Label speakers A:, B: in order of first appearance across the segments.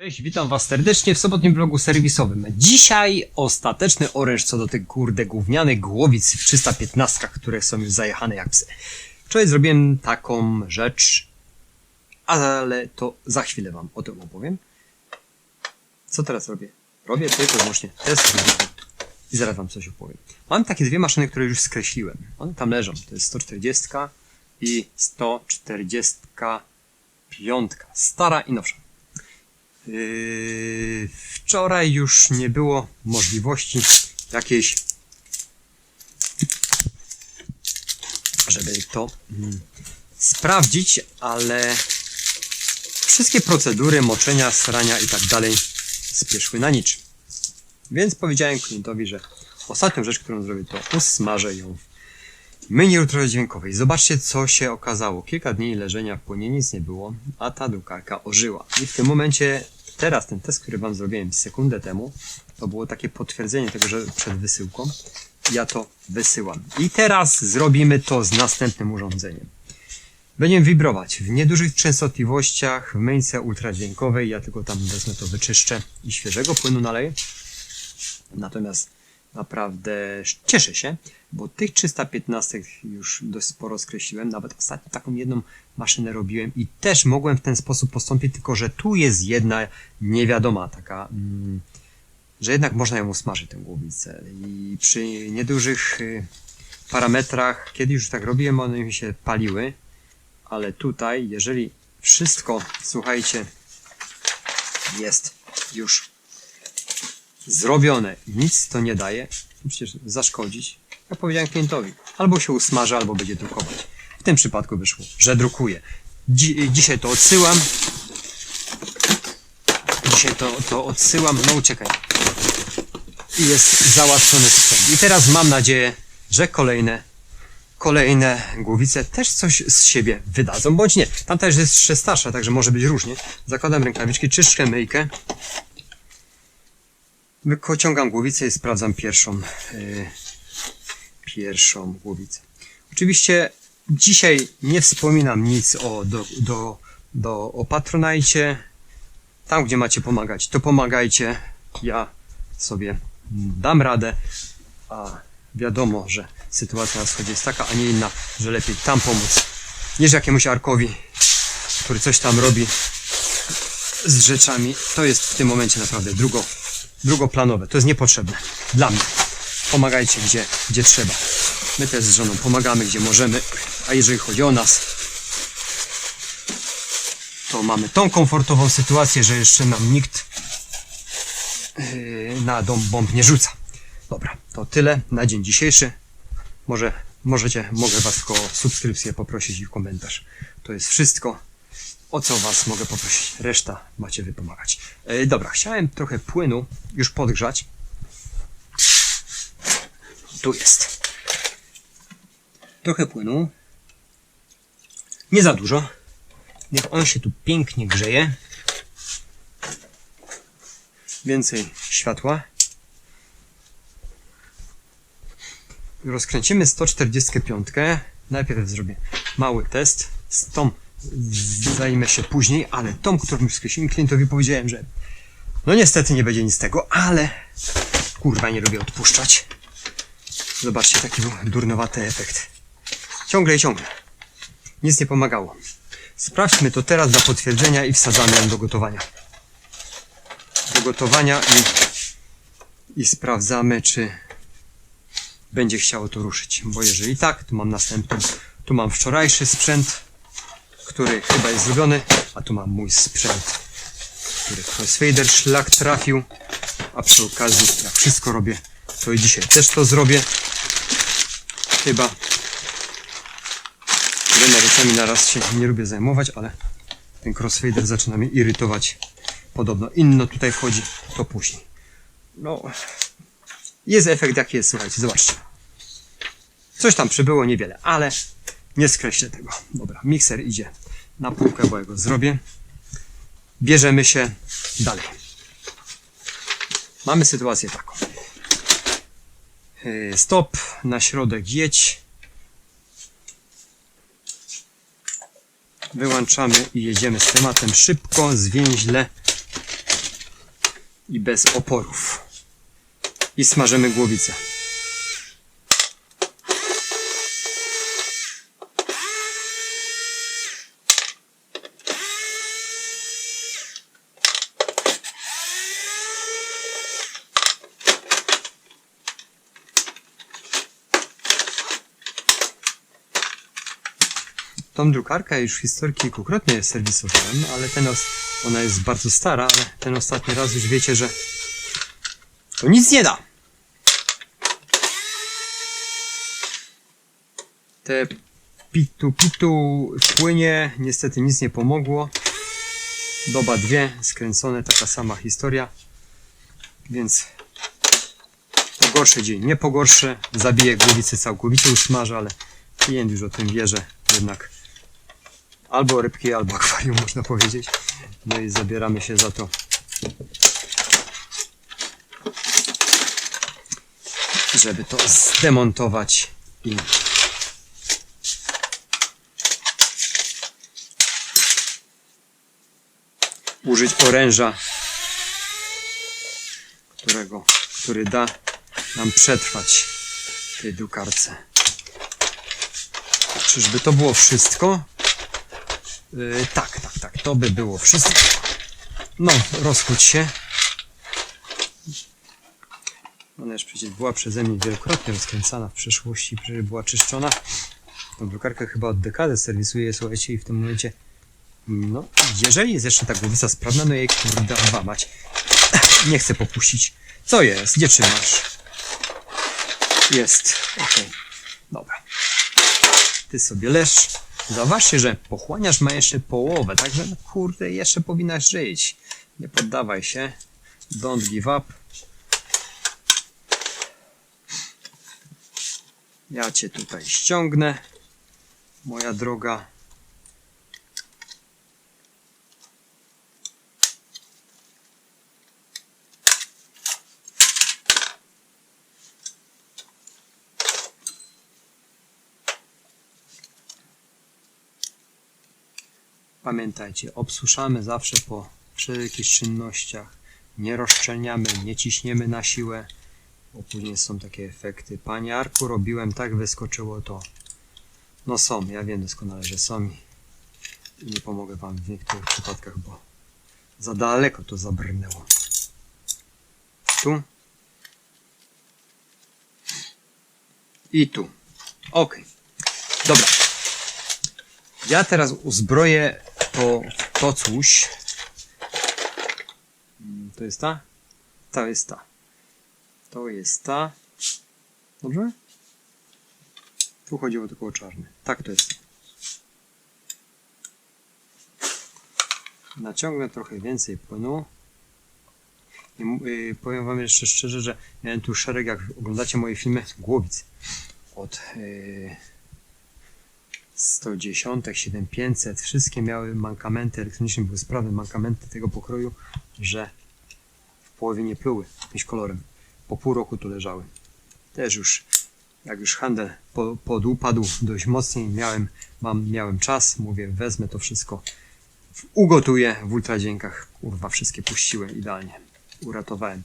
A: Cześć, witam was serdecznie w sobotnim vlogu serwisowym. Dzisiaj ostateczny oręż co do tych kurde gównianych głowic w 315, które są już zajechane jak psy. Wczoraj zrobiłem taką rzecz, ale to za chwilę wam o tym opowiem. Co teraz robię? Robię tylko i wyłącznie test i zaraz wam coś opowiem. Mam takie dwie maszyny, które już skreśliłem. One tam leżą. To jest 140 i 145. Stara i nowsza. Yy, wczoraj już nie było możliwości jakiejś, żeby to mm, sprawdzić, ale wszystkie procedury moczenia, srania i tak dalej spieszły na niczym. Więc powiedziałem klientowi, że ostatnią rzecz, którą zrobię, to usmażę ją w myni ultradźwiękowej. Zobaczcie, co się okazało. Kilka dni leżenia w płonie nic nie było, a ta drukarka ożyła. I w tym momencie, teraz ten test, który wam zrobiłem sekundę temu, to było takie potwierdzenie tego, że przed wysyłką ja to wysyłam. I teraz zrobimy to z następnym urządzeniem. Będziemy wibrować w niedużych częstotliwościach, w myjce ultradźwiękowej. Ja tylko tam wezmę to wyczyszczę i świeżego płynu naleję. Natomiast naprawdę cieszę się, bo tych 315 już dość sporo skreśliłem. Nawet ostatnio taką jedną maszynę robiłem i też mogłem w ten sposób postąpić, tylko że tu jest jedna niewiadoma taka, mm, że jednak można ją usmażyć, tę głowicę. I przy niedużych y, parametrach, kiedy już tak robiłem, one mi się paliły, ale tutaj, jeżeli wszystko, słuchajcie, jest już zrobione nic to nie daje, przecież zaszkodzić, jak powiedziałem klientowi. Albo się usmaży, albo będzie drukować. W tym przypadku wyszło, że drukuje. Dzi dzisiaj to odsyłam. Dzisiaj to, to odsyłam. No uciekaj. I jest załatwiony sprzęt. I teraz mam nadzieję, że kolejne kolejne głowice też coś z siebie wydadzą, bądź nie. Tam też jest jeszcze starsza, także może być różnie. Zakładam rękawiczki, czyszczę myjkę. Wyciągam głowicę i sprawdzam pierwszą, yy, pierwszą głowicę. Oczywiście dzisiaj nie wspominam nic o, do, do, do, o Patronajcie. Tam, gdzie macie pomagać, to pomagajcie. Ja sobie dam radę, a wiadomo, że sytuacja na wschodzie jest taka, a nie inna, że lepiej tam pomóc, niż jakiemuś Arkowi, który coś tam robi z rzeczami. To jest w tym momencie naprawdę drugo, drugoplanowe. To jest niepotrzebne. Dla mnie. Pomagajcie gdzie, gdzie trzeba. My też z żoną pomagamy gdzie możemy, a jeżeli chodzi o nas, to mamy tą komfortową sytuację, że jeszcze nam nikt yy, na dom bomb nie rzuca. Dobra, to tyle na dzień dzisiejszy. Może możecie, mogę Was o subskrypcję poprosić i komentarz. To jest wszystko, o co Was mogę poprosić. Reszta macie wy pomagać. E, dobra, chciałem trochę płynu już podgrzać. Tu jest. Trochę płynu. Nie za dużo. Niech on się tu pięknie grzeje. Więcej światła. rozkręcimy 145. Najpierw zrobię mały test. Z tą zajmę się później, ale którą już skreśliłem klientowi powiedziałem, że no niestety nie będzie nic z tego, ale kurwa nie lubię odpuszczać. Zobaczcie, taki był durnowaty efekt. Ciągle i ciągle. Nic nie pomagało. Sprawdźmy to teraz dla potwierdzenia i wsadzamy ją do gotowania. Do gotowania i, i sprawdzamy, czy będzie chciało to ruszyć. Bo jeżeli tak, to mam następny. Tu mam wczorajszy sprzęt, który chyba jest zrobiony, a tu mam mój sprzęt, który crossfader szlak trafił, a przy okazji jak wszystko robię, to i dzisiaj też to zrobię. Chyba. Wieloma rzeczami na raz się nie lubię zajmować, ale ten crossfader zaczyna mnie irytować. Podobno inno tutaj wchodzi, to później. No, jest efekt jaki jest, słuchajcie, zobaczcie. Coś tam przybyło, niewiele, ale nie skreślę tego. Dobra, mikser idzie na półkę, bo ja go zrobię. Bierzemy się dalej. Mamy sytuację taką. Yy, Stop, na środek jedź. Wyłączamy i jedziemy z tematem szybko, zwięźle. i bez oporów. I smażymy głowicę. Tą drukarkę już historii kilkukrotnie serwisowałem, ale ten ona jest bardzo stara, ale ten ostatni raz już wiecie, że to nic nie da. Te pitu pitu płynie niestety nic nie pomogło. Doba dwie, skręcone, taka sama historia. Więc pogorszy dzień, nie pogorszy. Zabiję głowicę całkowicie, usmażę, ale klient już o tym wie, że jednak albo rybki, albo akwarium można powiedzieć. No i zabieramy się za to. Żeby to zdemontować i użyć oręża, którego, który da nam przetrwać tej drukarce. Czyżby to było wszystko? Yy, tak, tak, tak, to by było wszystko. No, rozchódź się. Ona już przecież była przeze mnie wielokrotnie rozkręcana w przeszłości, przecież była czyszczona. Tą drukarkę chyba od dekady serwisuję, słuchajcie, i w tym momencie no, jeżeli jest jeszcze ta głowica sprawna, no jej kurde wamać. Nie chcę popuścić. Co jest? Gdzie trzymasz? Jest. Okej. Dobra. Ty sobie leż. Zauważcie, że pochłaniasz ma jeszcze połowę, także no kurde, jeszcze powinnaś żyć. Nie poddawaj się. Don't give up. Ja cię tutaj ściągnę. Moja droga. Pamiętajcie, obsuszamy zawsze po wszelkich czynnościach. Nie rozszczelniamy, nie ciśniemy na siłę, bo później są takie efekty. Panie Arku, robiłem tak, wyskoczyło to. No są, ja wiem doskonale, że są i nie pomogę Wam w niektórych przypadkach, bo za daleko to zabrnęło. Tu i tu. Ok. Dobra. Ja teraz uzbroję to, to coś. Mm, To jest ta? To jest ta. To jest ta. Dobrze? Tu chodziło tylko o czarny. Tak to jest. Naciągnę trochę więcej płynu. I y, powiem Wam jeszcze szczerze, że miałem tu szereg, jak oglądacie moje filmy, głowic. Od y, 110, 7500, wszystkie miały mankamenty elektroniczne, były sprawne mankamenty tego pokroju, że w połowie nie pluły jakimś kolorem. Po pół roku tu leżały. Też już, jak już handel po, podupadł dość mocniej, miałem, mam, miałem czas, mówię, wezmę to wszystko, ugotuję w ultradźwiękach. Kurwa, wszystkie puściłem idealnie. Uratowałem.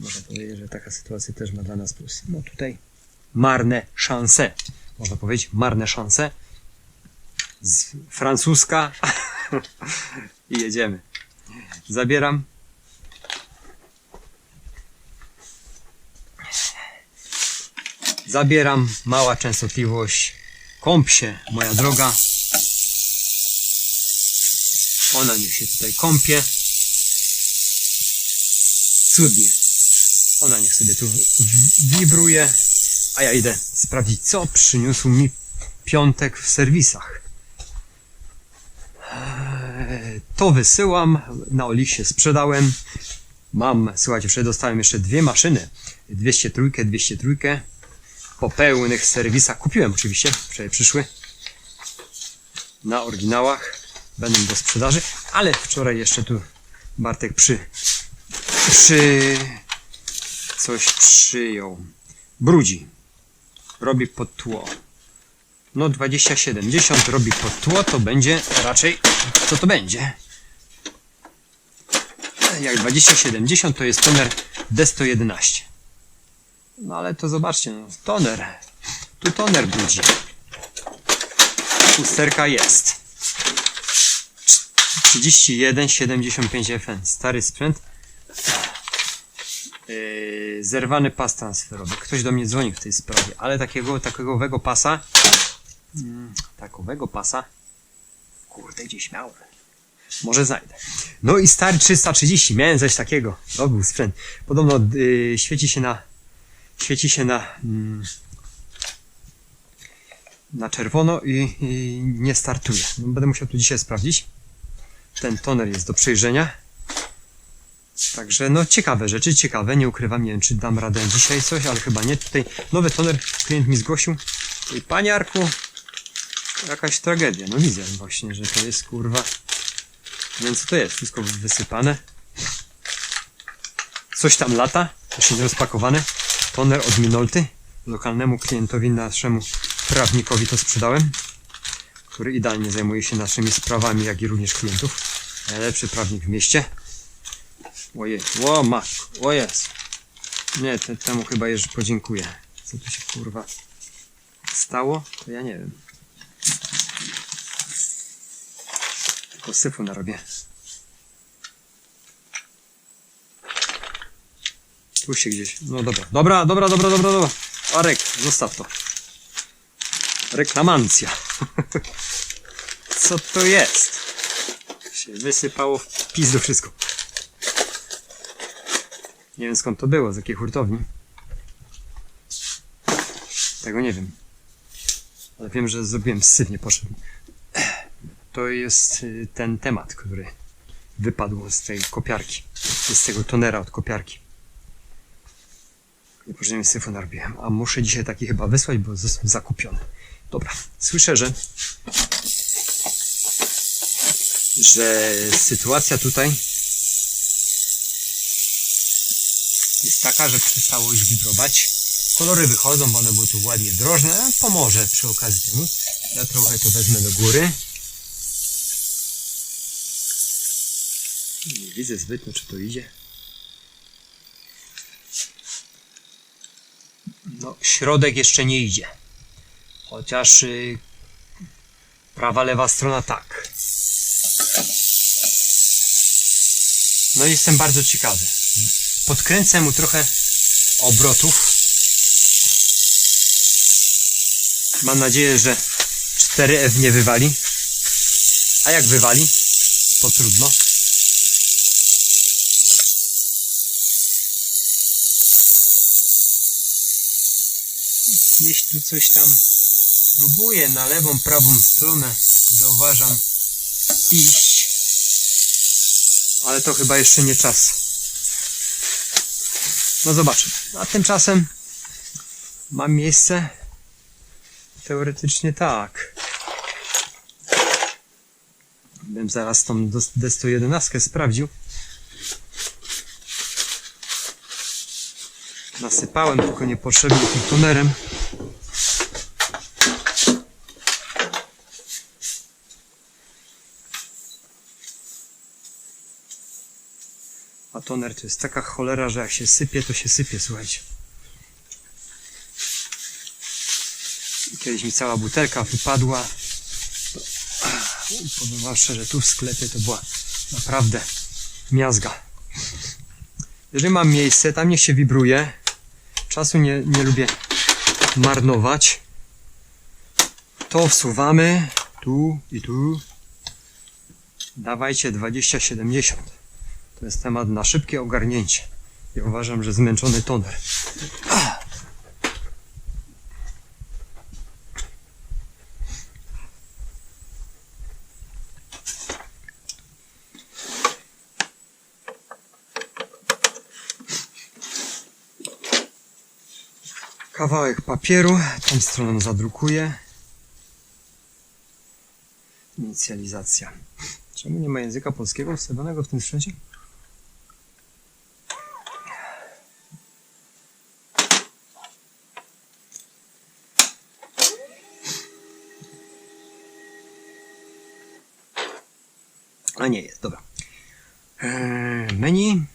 A: Można powiedzieć, że taka sytuacja też ma dla nas plus. No tutaj marne szanse. Można powiedzieć, marne szanse z francuska i jedziemy. Zabieram. Zabieram, mała częstotliwość. Kąp się, moja droga. Ona niech się tutaj kąpie. Cudnie. Ona niech sobie tu wibruje, a ja idę sprawdzić, co przyniósł mi piątek w serwisach. To wysyłam, na Oliksie sprzedałem. Mam, słuchajcie, wczoraj dostałem jeszcze dwie maszyny. 203, 203. Po pełnych serwisach. Kupiłem oczywiście, wczoraj przyszły. Na oryginałach. Będą do sprzedaży, ale wczoraj jeszcze tu Bartek przy, przy, coś przyjął. Brudzi. Robi pod tło. No 2070 robi pod tło, to będzie raczej, co to będzie? Jak 2070 to jest toner D111. No ale to zobaczcie, no, toner. Tu toner budzi. Usterka jest. 31,75 FN. Stary sprzęt. Yy, zerwany pas transferowy. Ktoś do mnie dzwoni w tej sprawie, ale takiego takowego pasa. Mm, takowego pasa. Kurde, gdzieś miałem. Może znajdę. No i stary 330. Miałem coś takiego. To był sprzęt. Podobno yy, świeci się na. Świeci się na. Mm, na czerwono i, i nie startuje. No, będę musiał tu dzisiaj sprawdzić. Ten toner jest do przejrzenia. Także no ciekawe rzeczy, ciekawe, nie ukrywam, nie wiem czy dam radę dzisiaj coś, ale chyba nie. Tutaj nowy toner klient mi zgłosił. I panie Arku, jakaś tragedia. No widzę właśnie, że to jest kurwa. Więc co to jest? Wszystko wysypane. Coś tam lata, jeszcze nie rozpakowane. Toner od Minolty. Lokalnemu klientowi, naszemu prawnikowi to sprzedałem. Który idealnie zajmuje się naszymi sprawami, jak i również klientów. Najlepszy prawnik w mieście. Ojej, o matko, o jest. Nie, te, temu chyba jeszcze podziękuję. Co tu się kurwa stało? To ja nie wiem. Tylko syfu narobię. Tu się gdzieś. No dobra. Dobra, dobra, dobra, dobra, dobra. Arek, zostaw to. Reklamancja. Co to jest? Się wysypało w pizdu wszystko. Nie wiem skąd to było, z jakiej hurtowni. Tego nie wiem. Ale wiem, że zrobiłem syf, nie poszedł. To jest y, ten temat, który wypadł z tej kopiarki. Z tego tonera od kopiarki. Niepotrzebnie syfu narobiłem. A muszę dzisiaj taki chyba wysłać, bo został zakupiony. Dobra, słyszę, że że sytuacja tutaj jest taka, że przestało już wibrować. Kolory wychodzą, bo one były tu ładnie drożne. Pomoże przy okazji temu. Ja trochę to wezmę do góry. Nie widzę zbytnio, czy to idzie. No, środek jeszcze nie idzie. Chociaż y, prawa, lewa strona tak. No jestem bardzo ciekawy. Podkręcę mu trochę obrotów. Mam nadzieję, że 4F nie wywali. A jak wywali, to trudno. Gdzieś tu coś tam próbuję na lewą, prawą stronę, zauważam, iść. Ale to chyba jeszcze nie czas. No zobaczymy. A tymczasem mam miejsce. Teoretycznie tak. Bym zaraz tą D111 sprawdził. Nasypałem tylko niepotrzebnie tym tonerem. A toner to jest taka cholera, że jak się sypie, to się sypie, słuchajcie. Kiedyś mi cała butelka wypadła. Powiem szczerze, tu w sklepie to była naprawdę miazga. Jeżeli mam miejsce, tam niech się wibruje. Czasu nie, nie lubię marnować. To wsuwamy tu i tu. Dawajcie 20-70. To jest temat na szybkie ogarnięcie. Ja uważam, że zmęczony toner. Kawałek papieru, tą stroną zadrukuję. Inicjalizacja. Czemu nie ma języka polskiego wstawionego w tym sprzęcie? A nie jest, dobra. Eee, menu.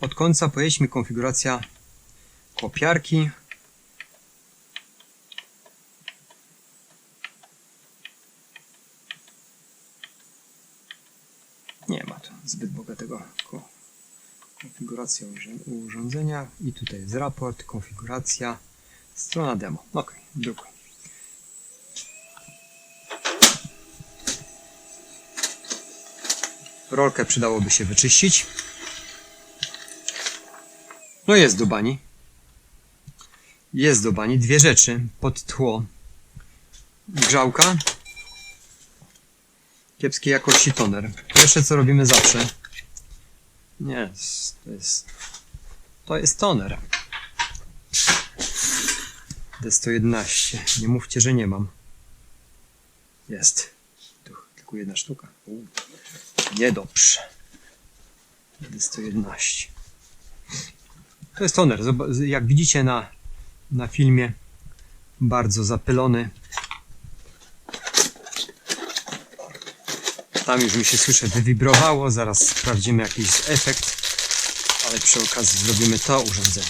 A: Od końca pojedźmy konfiguracja kopiarki. Nie ma tu zbyt bogatego ko- konfiguracja urządzenia i tutaj jest raport, konfiguracja, strona demo. Ok, drukuj. Rolkę przydałoby się wyczyścić. No jest do bani. Jest do bani. Dwie rzeczy pod tło. Grzałka. Kiepskiej jakości toner. Pierwsze co robimy zawsze. Nie, to jest. To jest toner. D111. Nie mówcie, że nie mam. Jest. Tu tylko jedna sztuka. Niedobrze. D111. To jest toner. Jak widzicie na, na filmie, bardzo zapylony. Tam już mi się słyszę wywibrowało. Zaraz sprawdzimy jakiś efekt. Ale przy okazji zrobimy to urządzenie.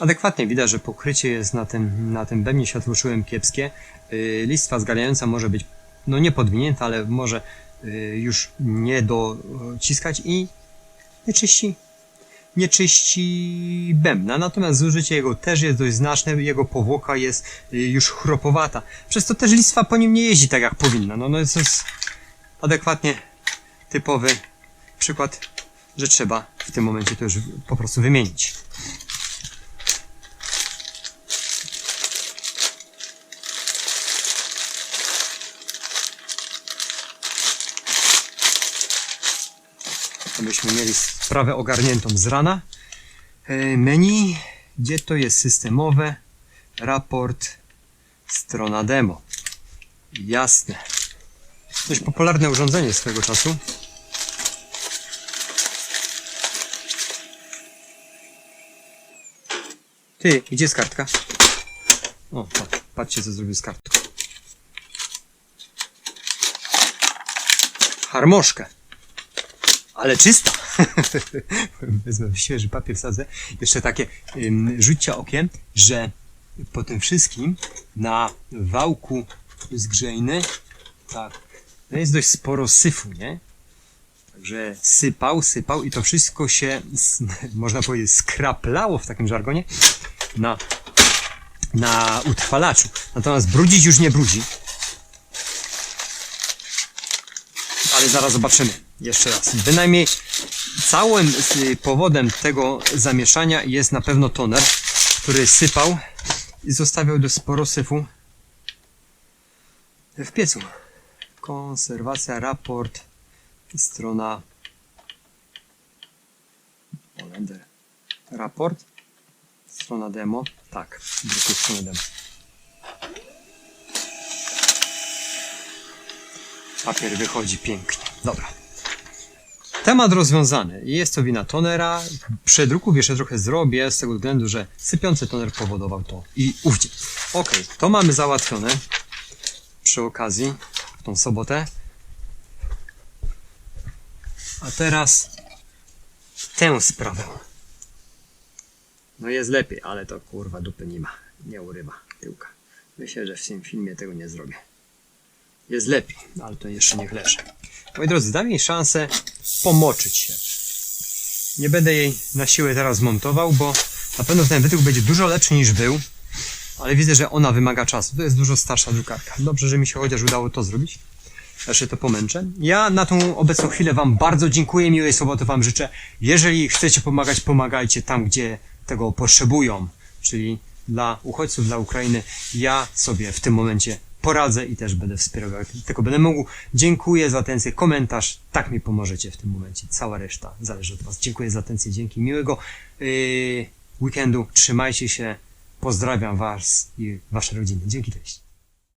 A: Adekwatnie widać, że pokrycie jest na tym, na tym bębnie światłoczułym kiepskie. Yy, listwa zgaliająca może być no nie podwinięta, ale może yy, już nie dociskać i nie czyści, nie czyści bębna. Natomiast zużycie jego też jest dość znaczne, jego powłoka jest yy, już chropowata. Przez to też listwa po nim nie jeździ tak jak powinna. No, no to jest adekwatnie typowy przykład, że trzeba w tym momencie to już po prostu wymienić. Abyśmy mieli sprawę ogarniętą z rana. E, Menu, gdzie to jest systemowe, raport, strona demo. Jasne. Dość popularne urządzenie swego czasu. Ty, gdzie jest kartka? O, patrz, patrzcie co zrobił z kartką. Harmoszkę ale czysta. Wezmę świeży papier, wsadzę. Jeszcze takie ym, rzucia okiem, że po tym wszystkim na wałku zgrzejny tak, no jest dość sporo syfu, nie? Także sypał, sypał i to wszystko się, można powiedzieć, skraplało w takim żargonie na, na utrwalaczu. Natomiast brudzić już nie brudzi. ale zaraz zobaczymy. Jeszcze raz. Bynajmniej całym powodem tego zamieszania jest na pewno toner, który sypał i zostawiał dość sporo syfu w piecu. Konserwacja, raport, strona Olender. Raport, strona demo. Tak, drugi strona demo. Papier wychodzi pięknie. Dobra. Temat rozwiązany. Jest to wina tonera. Przedruków jeszcze trochę zrobię, z tego względu, że sypiący toner powodował to i ówdzie. Ok, to mamy załatwione przy okazji w tą sobotę. A teraz tę sprawę. No jest lepiej, ale to kurwa dupy nie ma. Nie urywa tyłka. Myślę, że w tym filmie tego nie zrobię jest lepiej, no ale to jeszcze niech leży. Moi drodzy, dam jej szansę pomoczyć się. Nie będę jej na siłę teraz montował, bo na pewno ten wydruk będzie dużo lepszy niż był, ale widzę, że ona wymaga czasu. To jest dużo starsza drukarka. Dobrze, że mi się chociaż udało to zrobić. Jeszcze to pomęczę. Ja na tą obecną chwilę Wam bardzo dziękuję, miłej soboty Wam życzę. Jeżeli chcecie pomagać, pomagajcie tam, gdzie tego potrzebują, czyli dla uchodźców, dla Ukrainy. Ja sobie w tym momencie poradzę i też będę wspierał, jak tylko będę mógł. Dziękuję za atencję, komentarz, tak mi pomożecie w tym momencie. Cała reszta zależy od Was. Dziękuję za atencję, dzięki, miłego yy, weekendu, trzymajcie się, pozdrawiam Was i Wasze rodziny. Dzięki, cześć.